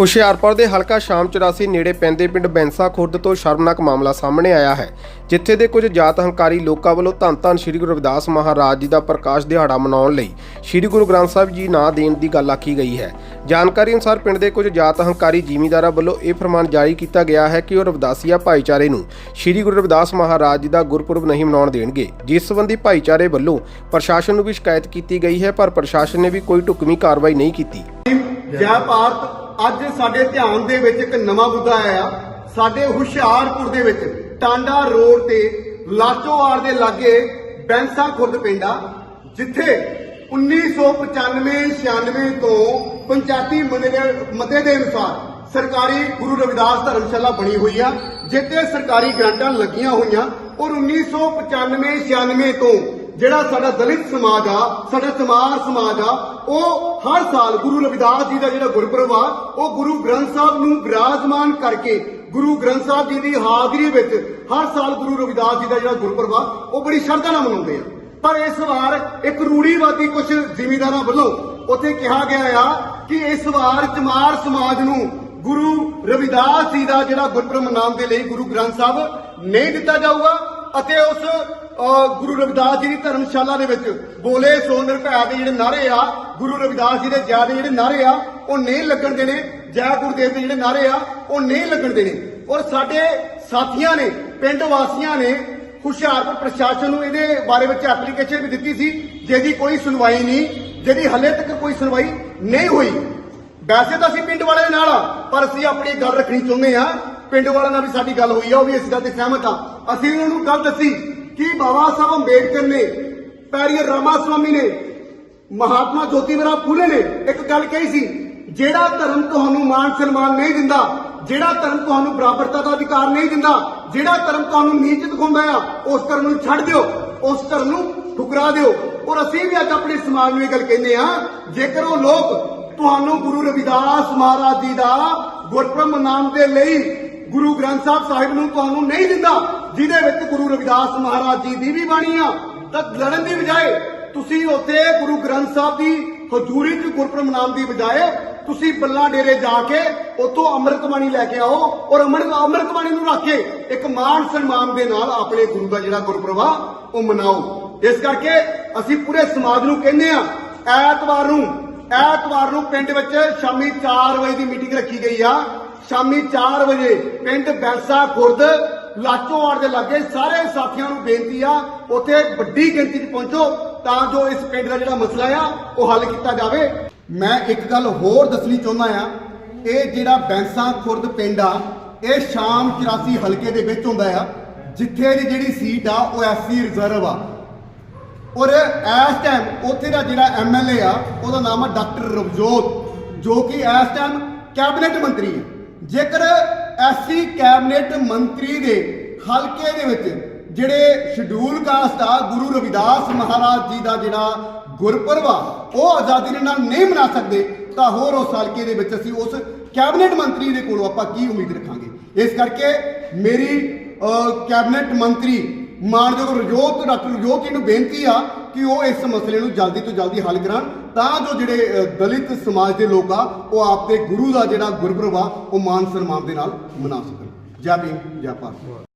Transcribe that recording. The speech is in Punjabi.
ਹੁਸ਼ਿਆਰਪੁਰ ਦੇ ਹਲਕਾ ਸ਼ਾਮ 84 ਨੇੜੇ ਪੈਂਦੇ ਪਿੰਡ ਬੈਂਸਾ ਖੁਰਦ ਤੋਂ ਸ਼ਰਮਨਾਕ ਮਾਮਲਾ ਸਾਹਮਣੇ ਆਇਆ ਹੈ, ਜਿੱਥੇ ਦੇ ਕੁਝ ਜਾਤ ਹੰਕਾਰੀ ਲੋਕਾਂ ਵੱਲੋਂ ਧੰਨ ਧੰਨ ਸ੍ਰੀ ਗੁਰੂ ਰਵਿਦਾਸ ਮਹਾਰਾਜ ਜੀ ਦਾ ਪ੍ਰਕਾਸ਼ ਦਿਹਾੜਾ ਮਨਾਉਣ ਲਈ ਸ੍ਰੀ ਗੁਰੂ ਗ੍ਰੰਥ ਸਾਹਿਬ ਜੀ ਨਾਂ ਦੇਣ ਦੀ ਗੱਲ ਆਖੀ ਗਈ ਹੈ। ਜਾਣਕਾਰੀ ਅਨੁਸਾਰ ਪਿੰਡ ਦੇ ਕੁਝ ਜਾਤ ਹੰਕਾਰੀ ਜ਼ਿਮੀਂਦਾਰਾਂ ਵੱਲੋਂ ਇਹ ਫਰਮਾਨ ਜਾਰੀ ਕੀਤਾ ਗਿਆ ਹੈ ਕਿ ਉਹ ਰਵਿਦਾਸੀਆ ਭਾਈਚਾਰੇ ਨੂੰ ਸ੍ਰੀ ਗੁਰੂ ਰਵਿਦਾਸ ਮਹਾਰਾਜ ਜੀ ਦਾ ਗੁਰਪੁਰਬ ਨਹੀਂ ਮਨਾਉਣ ਦੇਣਗੇ। ਜਿਸ ਸੰਬੰਧੀ ਭਾਈਚਾਰੇ ਵੱਲੋਂ ਪ੍ਰਸ਼ਾਸਨ ਨੂੰ ਵੀ ਸ਼ਿਕਾਇਤ ਕੀਤੀ ਗਈ ਹੈ, ਪਰ ਪ੍ਰਸ਼ਾਸਨ ਨੇ ਵੀ ਕੋਈ ਢੁਕਵੀਂ ਕਾਰਵਾਈ ਨਹੀਂ ਕੀਤੀ। ਜੈ ਭਾਰਤ ਅੱਜ ਸਾਡੇ ਧਿਆਨ ਦੇ ਵਿੱਚ ਇੱਕ ਨਵਾਂ ਮੁੱਦਾ ਆਇਆ। ਸਾਡੇ ਹੁਸ਼ਿਆਰਪੁਰ ਦੇ ਵਿੱਚ ਟਾਂਡਾ ਰੋਡ ਤੇ ਲਾਚੋਵਾਲ ਦੇ ਲਾਗੇ ਬੈਂਸਾ ਖੁਰਦ ਪਿੰਡਾ ਜਿੱਥੇ 1995-96 ਤੋਂ ਪੰਚਾਇਤੀ ਮਤੇ ਮਤੇ ਦੇ ਅਨੁਸਾਰ ਸਰਕਾਰੀ ਗੁਰੂ ਰਵਿਦਾਸ ਧਰਮਸ਼ਾਲਾ ਬਣੀ ਹੋਈ ਆ, ਜਿੱਥੇ ਸਰਕਾਰੀ ਗ੍ਰਾਂਟਾਂ ਲੱਗੀਆਂ ਹੋਈਆਂ ਔਰ 1995-96 ਤੋਂ ਜਿਹੜਾ ਸਾਡਾ ਦਲਿਤ ਸਮਾਜ ਆ, ਸਾਡਾ ਚਮਾਰ ਸਮਾਜ ਆ, ਉਹ ਹਰ ਸਾਲ ਗੁਰੂ ਰਵਿਦਾਸ ਜੀ ਦਾ ਜਿਹੜਾ ਗੁਰਪੁਰਬ ਆ, ਉਹ ਗੁਰੂ ਗ੍ਰੰਥ ਸਾਹਿਬ ਨੂੰ ਵਿਰਾਜਮਾਨ ਕਰਕੇ ਗੁਰੂ ਗ੍ਰੰਥ ਸਾਹਿਬ ਜੀ ਦੀ ਹਾਜ਼ਰੀ ਵਿੱਚ ਹਰ ਸਾਲ ਗੁਰੂ ਰਵਿਦਾਸ ਜੀ ਦਾ ਜਿਹੜਾ ਗੁਰਪੁਰਬ ਆ, ਉਹ ਬੜੀ ਸ਼ਰਧਾ ਨਾਲ ਮਨਾਉਂਦੇ ਆ। ਪਰ ਇਸ ਵਾਰ ਇੱਕ ਰੂੜੀਵਾਦੀ ਕੁਝ ਜ਼ਿਮੀਦਾਰਾਂ ਵੱਲੋਂ ਉੱਥੇ ਕਿਹਾ ਗਿਆ ਆ ਕਿ ਇਸ ਵਾਰ ਚਮਾਰ ਸਮਾਜ ਨੂੰ ਗੁਰੂ ਰਵਿਦਾਸ ਜੀ ਦਾ ਜਿਹੜਾ ਗੁਰਪੁਰਬ ਮਨਾਉਣ ਦੇ ਲਈ ਗੁਰੂ ਗ੍ਰੰਥ ਸਾਹਿਬ ਨਹੀਂ ਦਿੱਤਾ ਜਾਊਗਾ ਅਤੇ ਉਸ ਗੁਰੂ ਰਵਿਦਾਸ ਜੀ ਦੀ ਧਰਮਸ਼ਾਲਾ ਦੇ ਵਿੱਚ ਬੋਲੇ ਸੋ ਨਿਰਭੈ ਦੇ ਜਿਹੜੇ ਨਾਰੇ ਆ, ਗੁਰੂ ਰਵਿਦਾਸ ਜੀ ਦੇ ਜੈ ਦੇ ਜਿਹੜੇ ਨਾਰੇ ਆ, ਉਹ ਨਹੀਂ ਲੱਗਣ ਦੇਣੇ, ਜੈ ਗੁਰਦੇਵ ਦੇ ਜਿਹੜੇ ਨਾਰੇ ਆ, ਉਹ ਨਹੀਂ ਲੱਗਣ ਦੇਣੇ। ਔਰ ਸਾਡੇ ਸਾਥੀਆਂ ਨੇ, ਪਿੰਡ ਵਾਸੀਆਂ ਨੇ ਹੁਸ਼ਿਆਰਪੁਰ ਪ੍ਰਸ਼ਾਸਨ ਨੂੰ ਇਹਦੇ ਬਾਰੇ ਵਿੱਚ ਐਪਲੀਕੇਸ਼ਨ ਵੀ ਦਿੱਤੀ ਸੀ, ਜਿਹਦੀ ਕੋਈ ਸੁਣਵਾਈ ਨਹੀਂ, ਜਿਹਦੀ ਹਲੇ ਤੱਕ ਕੋਈ ਸੁਣਵਾਈ ਨਹੀਂ ਹੋਈ। ਵੈਸੇ ਤਾਂ ਅਸੀਂ ਪਿੰਡ ਵਾਲਿਆਂ ਦੇ ਨਾਲ ਆ, ਪਰ ਅਸੀਂ ਆਪਣੀ ਗੱਲ ਰੱਖਣੀ ਚਾਹੁੰਦੇ ਆ ਪਿੰਡ ਵਾਲਿਆਂ ਨਾਲ ਵੀ ਸਾਡੀ ਗੱਲ ਹੋਈ ਆ, ਉਹ ਵੀ ਇਸ ਗੱਲ ਤੇ ਸਹਿਮਤ ਆ। ਅਸੀਂ ਉਹਨਾਂ ਨੂੰ ਗੱਲ ਦੱਸੀ। ਕਿ ਬਾਬਾ ਸਾਹਿਬ ਅੰਬੇਡਕਰ ਨੇ ਪੈਰੀਅਰ ਰਾਮਾ ਨੇ, ਮਹਾਤਮਾ ਜੋਤੀਬਾ ਫੂਲੇ ਨੇ ਇੱਕ ਗੱਲ ਕਹੀ ਸੀ, ਜਿਹੜਾ ਧਰਮ ਤੁਹਾਨੂੰ ਮਾਣ ਸਨਮਾਨ ਨਹੀਂ ਦਿੰਦਾ, ਜਿਹੜਾ ਧਰਮ ਤੁਹਾਨੂੰ ਬਰਾਬਰਤਾ ਦਾ ਅਧਿਕਾਰ ਨਹੀਂ ਦਿੰਦਾ, ਜਿਹੜਾ ਧਰਮ ਤੁਹਾਨੂੰ ਨੀਚ ਦਿਖਾਉਂਦਾ ਆ, ਉਸ ਧਰਮ ਨੂੰ ਛੱਡ ਦਿਓ, ਉਸ ਧਰਮ ਨੂੰ ਠੁਕਰਾ ਦਿਓ। ਔਰ ਅਸੀਂ ਵੀ ਅੱਜ ਆਪਣੇ ਸਮਾਜ ਨੂੰ ਇਹ ਗੱਲ ਕਹਿੰਦੇ ਆ ਜੇਕਰ ਉਹ ਲੋਕ ਤੁਹਾਨੂੰ ਗੁਰੂ ਰਵਿਦਾਸ ਮਹਾਰਾਜ ਜੀ ਦਾ ਗੁਰਪ੍ਰਮ ਮਨਾਉਣ ਦੇ ਲਈ ਗੁਰੂ ਗ੍ਰੰਥ ਸਾਹਿਬ ਸਾਹਿਬ ਨੂੰ ਤੁਹਾਨੂੰ ਨਹੀਂ ਦਿੰਦਾ, ਜਿਹਦੇ ਵਿੱਚ ਗੁਰੂ ਰਵਿਦਾਸ ਮਹਾਰਾਜ ਜੀ ਦੀ ਵੀ ਬਾਣੀ ਆ। ਤਾਂ ਲੜਨ ਦੀ ਬਜਾਏ ਤੁਸੀਂ ਉੱਥੇ ਗੁਰੂ ਗ੍ਰੰਥ ਸਾਹਿਬ ਦੀ ਹਜ਼ੂਰੀ 'ਚ ਗੁਰਪੁਰਬ ਮਨਾਉਣ ਦੀ ਬਜਾਏ ਤੁਸੀਂ ਬੱਲਾ ਡੇਰੇ ਜਾ ਕੇ ਉੱਥੋਂ ਅੰਮ੍ਰਿਤ ਬਾਣੀ ਲੈ ਕੇ ਆਓ ਔਰ ਅੰਮ੍ਰਿਤ ਅੰਮ੍ਰਿਤ ਬਾਣੀ ਨੂੰ ਰੱਖ ਕੇ ਇੱਕ ਮਾਣ ਸਨਮਾਨ ਦੇ ਨਾਲ ਆਪਣੇ ਗੁਰੂ ਦਾ ਜਿਹੜਾ ਗੁਰਪੁਰਬ ਆ, ਉਹ ਮਨਾਓ। ਇਸ ਕਰਕੇ ਅਸੀਂ ਪੂਰੇ ਸਮਾਜ ਨੂੰ ਕਹਿੰਦੇ ਆ, ਐਤਵਾਰ ਨੂੰ ਐਤਵਾਰ ਨੂੰ ਪਿੰਡ ਵਿੱਚ ਸ਼ਾਮੀ 4 ਵਜੇ ਦੀ ਮੀਟਿੰਗ ਰੱਖੀ ਗਈ ਆ। ਸ਼ਾਮੀ 4 ਵਜੇ ਪਿੰਡ ਬੈਂਸਾ ਖੁਰਦ ਲਾਚੋਵਾੜ ਦੇ ਲਾਗੇ ਸਾਰੇ ਸਾਥੀਆਂ ਨੂੰ ਬੇਨਤੀ ਆ, ਉੱਥੇ ਵੱਡੀ ਗਿਣਤੀ 'ਚ ਪਹੁੰਚੋ ਤਾਂ ਜੋ ਇਸ ਪਿੰਡ ਦਾ ਜਿਹੜਾ ਮਸਲਾ ਆ, ਉਹ ਹੱਲ ਕੀਤਾ ਜਾਵੇ। ਮੈਂ ਇੱਕ ਗੱਲ ਹੋਰ ਦੱਸਣੀ ਚਾਹੁੰਦਾ ਆ, ਇਹ ਜਿਹੜਾ ਬੈਂਸਾ ਖੁਰਦ ਪਿੰਡ ਆ, ਇਹ ਸ਼ਾਮ 84 ਹਲਕੇ ਦੇ ਵਿੱਚ ਹੁੰਦਾ ਆ, ਜਿੱਥੇ ਦੀ ਜਿਹੜੀ ਸੀਟ ਆ, ਉਹ ਐਸਸੀ ਰਿਜ਼ਰਵ ਆ। ਔਰ ਇਸ ਟਾਈਮ ਉੱਥੇ ਦਾ ਜਿਹੜਾ ਐਮਐਲਏ ਆ, ਉਹਦਾ ਨਾਮ ਆ ਡਾਕਟਰ ਰਵਜੋਤ, ਜੋ ਕਿ ਇਸ ਟਾਈਮ ਕੈਬਨਿਟ ਮੰਤਰੀ ਹੈ। ਜੇਕਰ ਐਸੀ ਕੈਬਨਿਟ ਮੰਤਰੀ ਦੇ ਹਲਕੇ ਦੇ ਵਿੱਚ ਜਿਹੜੇ ਸ਼ਡਿਊਲ ਕਾਸਟ ਆ, ਗੁਰੂ ਰਵਿਦਾਸ ਮਹਾਰਾਜ ਜੀ ਦਾ ਜਿਹੜਾ ਗੁਰਪੁਰਬ ਆ, ਉਹ ਆਜ਼ਾਦੀ ਦੇ ਨਾਲ ਨਹੀਂ ਮਨਾ ਸਕਦੇ, ਤਾਂ ਹੋਰ ਉਸ ਹਲਕੇ ਦੇ ਵਿੱਚ ਅਸੀਂ ਉਸ ਕੈਬਨਿਟ ਮੰਤਰੀ ਦੇ ਕੋਲੋਂ ਆਪਾਂ ਕੀ ਉਮੀਦ ਰੱਖਾਂਗੇ? ਇਸ ਕਰਕੇ ਮੇਰੀ ਕੈਬਨਿਟ ਮੰਤਰੀ ਮਾਨਯੋਗ ਰਜੋਤ, ਡਾਕਟਰ ਰਜੋਤ ਜੀ ਨੂੰ ਬੇਨਤੀ ਆ ਕਿ ਉਹ ਇਸ ਮਸਲੇ ਨੂੰ ਜਲਦੀ ਤੋਂ ਜਲਦੀ ਹੱਲ ਕਰਾਉਣ, ਤਾਂ ਜੋ ਜਿਹੜੇ ਦਲਿਤ ਸਮਾਜ ਦੇ ਲੋਕ ਆ, ਉਹ ਆਪਦੇ ਗੁਰੂ ਦਾ ਜਿਹੜਾ ਗੁਰਪੁਰਬ ਆ, ਉਹ ਮਾਨ ਸਨਮਾਨ ਦੇ ਨਾਲ ਮਨਾ ਸਕਣ। ਜੈ ਭੀਮ, ਜੈ ਭਾਰਤ।